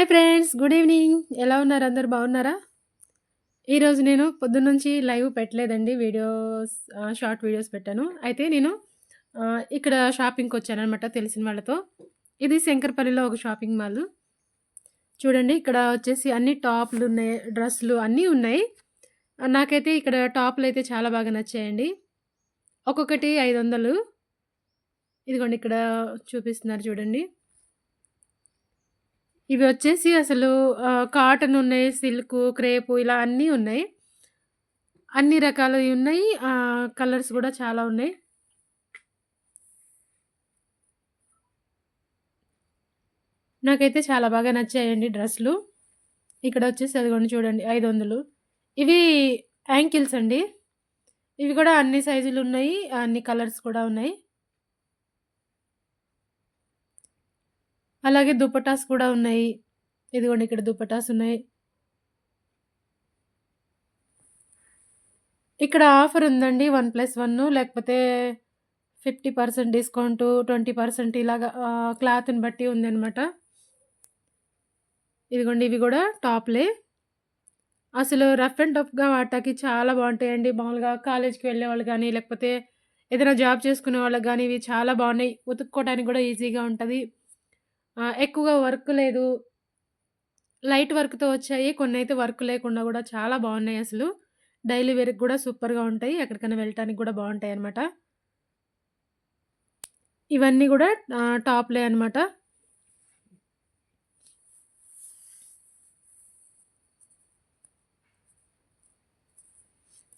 Hi friends good evening. ఎలా ఉన్నారు? అందరు బాగున్నారా? ఈరోజు నేను పొద్దున్నుంచి లైవ్ పెట్టలేదండి వీడియోస్ షార్ట్ వీడియోస్ పెట్టాను. అయితే నేను ఇక్కడ షాపింగ్కి వచ్చాను అనమాట తెలిసిన వాళ్ళతో. ఇది శంకర్పల్లిలో ఒక షాపింగ్ మాల్. చూడండి ఇక్కడ వచ్చేసి అన్ని టాప్లు ఉన్నాయి డ్రెస్సులు అన్నీ ఉన్నాయి. నాకైతే ఇక్కడ టాప్లు అయితే చాలా బాగా నచ్చాయండి. ఒక్కొక్కటి ఐదు వందలు. ఇదిగోండి ఇక్కడ చూపిస్తున్నారు చూడండి. ఇవి వచ్చేసి అసలు కాటన్ ఉన్నాయి, సిల్క్ క్రేపు ఇలా అన్నీ ఉన్నాయి. అన్ని రకాలవి ఉన్నాయి. కలర్స్ కూడా చాలా ఉన్నాయి. నాకైతే చాలా బాగా నచ్చాయండి ఇక్కడ వచ్చేసి అదిగోండి చూడండి 500 ఇవి యాంకిల్స్ అండి. ఇవి కూడా అన్ని సైజులు ఉన్నాయి అన్ని కలర్స్ కూడా ఉన్నాయి. అలాగే దుపటాస్ కూడా ఉన్నాయి. ఇదిగోండి ఇక్కడ దుపటాస్ ఉన్నాయి. ఇక్కడ ఆఫర్ ఉందండి. 1+1 లేకపోతే 50% డిస్కౌంటు, 20% ఇలాగా క్లాత్‌ని బట్టి ఉందనమాట. ఇదిగోండి ఇవి కూడా టాప్‌లే. అసలు రఫ్ అండ్ టఫ్‌గా వాడటానికి చాలా బాగుంటాయండి మామూలుగా కాలేజ్‌కి వెళ్ళే వాళ్ళు కానీ లేకపోతే ఏదైనా జాబ్ చేసుకునే వాళ్ళకి కానీ ఇవి చాలా బాగున్నాయి ఉతుక్కోవడానికి కూడా ఈజీగా ఉంటుంది ఎక్కువగా వర్క్ లేదు. లైట్ వర్క్‌తో వచ్చాయి. కొన్నైతే వర్క్ లేకుండా గూడా చాలా బాగున్నాయి అసలు. డైలీ వేర్‌కి గూడా సూపర్‌గా ఉంటాయి. ఎక్కడికైనా వెళ్ళటానికి గూడా బావుంటాయనమాట. ఇవన్నీ గూడా ఆహ్, టాప్‌లే అనమాట.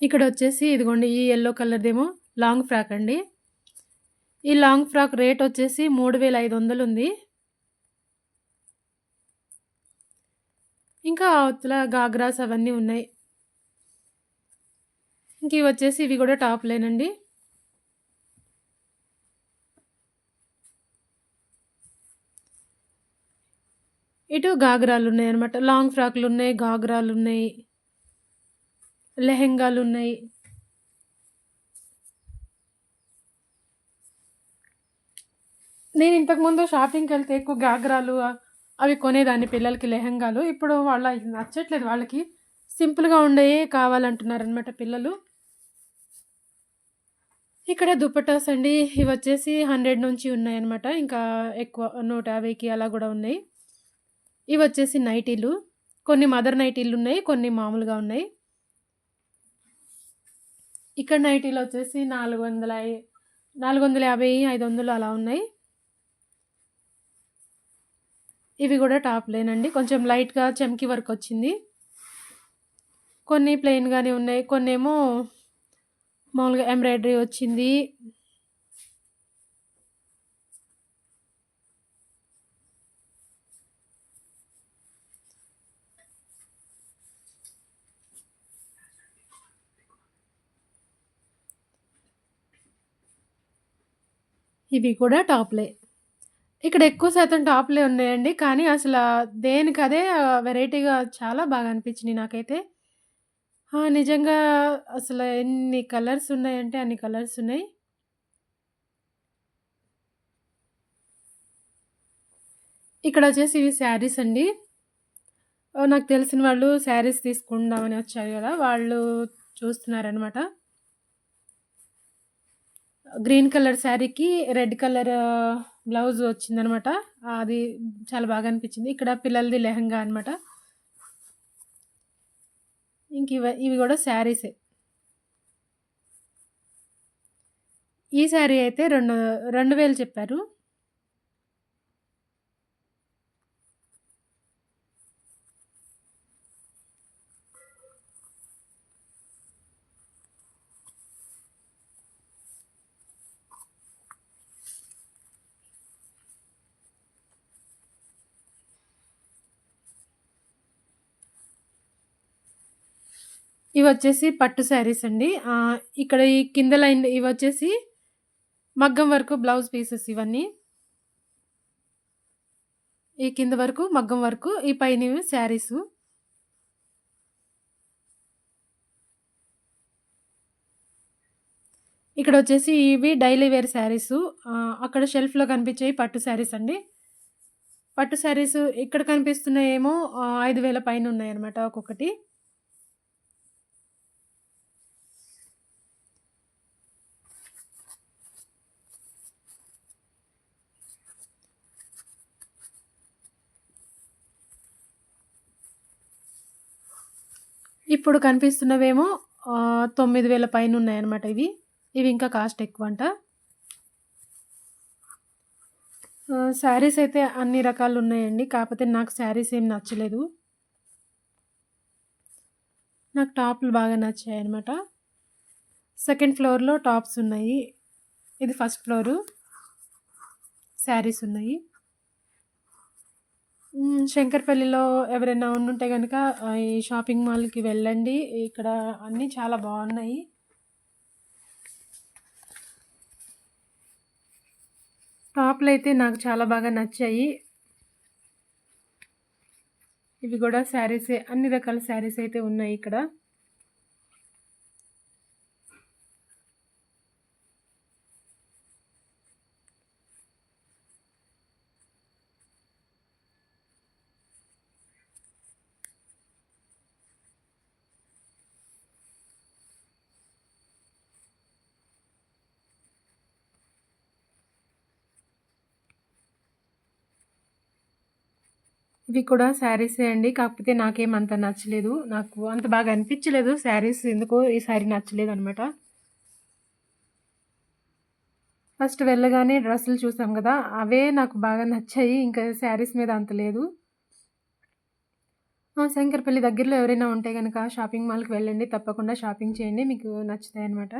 ఇక్కడొచ్చేసి ఇదిగోండి ఈ యెల్లో కలర్‌దేమో లాంగ్ ఫ్రాక్ అండి. ఈ లాంగ్ ఫ్రాక్ రేటొచ్చేసి 3500 ఉంది. ఇంకా అవతల గాగ్రాస్ అవన్నీ ఉన్నాయి. ఇంక వచ్చేసి ఇవి కూడా టాప్‌లేనండి. ఇటు గాగ్రాలున్నాయనమాట. లాంగ్ ఫ్రాకులు ఉన్నాయి ఘాగ్రాలు ఉన్నాయి లెహెంగాలు ఉన్నాయి నేను ఇంతకుముందు షాపింగ్‌కెళ్తే ఎక్కువ గాగ్రాలు అవి కొనేదాన్ని పిల్లలకి లెహెంగాలు. ఇప్పుడు వాళ్ళ నచ్చట్లేదు వాళ్ళకి. సింపుల్‌గా ఉండేయే కావాలంటున్నారనమాట పిల్లలు. ఇక్కడ దుపట్టాస్ అండి. ఇవి వచ్చేసి హండ్రెడ్ నుంచి ఉన్నాయన్నమాట. ఇంకా ఎక్కువ 150కి అలా కూడా ఉన్నాయి. ఇవి వచ్చేసి నైటీలు. కొన్ని మదర్ నైటీలున్నాయి. కొన్ని మామూలుగా ఉన్నాయి. ఇక్కడ నైటీలు వచ్చేసి నాలుగు వందల నాలుగు వందల యాభై ఐదు వందలు అలా ఉన్నాయి. ఇవి కూడా టాప్ లేనండి కొంచెం లైట్‌గా చెంకీ వర్క్ వచ్చింది కొన్ని ప్లెయిన్‌గానే ఉన్నాయి. కొన్ని ఏమో మామూలుగా ఎంబ్రాయిడరీ వచ్చింది. ఇవి కూడా టాప్‌లే. ఇక్కడ ఎక్కువ శాతం టాప్‌లే ఉన్నాయండి. కానీ అసలు దేనికదే వెరైటీగా చాలా బాగా అనిపించింది నాకైతే. నిజంగా అసలు ఎన్ని కలర్స్ ఉన్నాయంటే అన్ని కలర్స్ ఉన్నాయి. ఇక్కడ వచ్చేసి ఇవి శారీస్ అండి. నాకు తెలిసిన వాళ్ళు శారీస్ తీసుకుందామని వచ్చారు కదా వాళ్ళు చూస్తున్నారనమాట. గ్రీన్ కలర్ శారీకి రెడ్ కలర్ బ్లౌజ్ వచ్చిందనమాట. అది చాలా బాగా అనిపించింది. ఇక్కడ పిల్లలది లెహెంగా అనమాట. ఇంక ఇవి కూడా శారీసే. ఈ శారీ అయితే రెండు 2000 చెప్పారు. ఇవి వచ్చేసి పట్టు శారీస్ అండి. ఇక్కడ ఈ కింద లైన్ ఇవి వచ్చేసి మగ్గం వరకు బ్లౌజ్ పీసెస్ ఇవన్నీ. ఈ కింద వరకు మగ్గం వరకు ఈ పైనవి శారీస్ ఇక్కడ వచ్చేసి ఇవి డైలీ వేర్ శారీస్ అక్కడ షెల్ఫ్‌లో కనిపించేవి పట్టు శారీస్ అండి. పట్టు శారీస్ ఇక్కడ కనిపిస్తున్నాయేమో ఐదు వేల పైన ఉన్నాయన్నమాట ఒక్కొక్కటి. ఇప్పుడు కనిపిస్తున్నవేమో తొమ్మిది వేల పైన ఉన్నాయన్నమాట ఇవి. ఇవి ఇంకా కాస్ట్ ఎక్కువ అంట శారీస్ అయితే అన్ని రకాలున్నాయండి. కాకపోతే నాకు శారీస్ ఏం నచ్చలేదు. నాకు టాప్‌లు బాగా నచ్చాయన్నమాట. సెకండ్ ఫ్లోర్‌లో టాప్స్ ఉన్నాయి. ఇది ఫస్ట్ ఫ్లోరు. శారీస్ ఉన్నాయి. శంకరపల్లిలో ఎవరైనా ఉండుంటే కనుక ఈ షాపింగ్ మాల్‌కి వెళ్ళండి. ఇక్కడ అన్నీ చాలా బాగున్నాయి టాప్లు అయితే నాకు చాలా బాగా నచ్చాయి. ఇవి కూడా శారీసే. అన్ని రకాల శారీస్ అయితే ఉన్నాయి ఇక్కడ. ఇవి కూడా శారీసే అండి. కాకపోతే నాకేమంత నచ్చలేదు. నాకు అంత బాగా అనిపించలేదు శారీస్ ఎందుకో ఈ శారీ నచ్చలేదనమాట. ఫస్ట్ వెళ్ళగానే డ్రెస్సులు చూసాం కదా అవే నాకు బాగా నచ్చాయి. ఇంకా శారీస్ మీద అంత లేదు. శంకరపల్లి దగ్గరలో ఎవరైనా ఉంటే కనుక షాపింగ్ మాల్‌కి వెళ్ళండి. తప్పకుండా షాపింగ్ చేయండి. మీకు నచ్చుతాయి అనమాట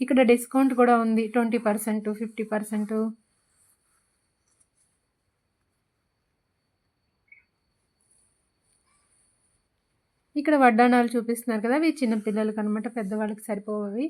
ఇక్కడ డిస్కౌంట్ కూడా ఉంది. 20%, 50%. ఇక్కడ వడ్డాణాలు చూపిస్తున్నారు కదా! అవి చిన్నపిల్లలకి అనమాట పెద్దవాళ్ళకి సరిపోవవి.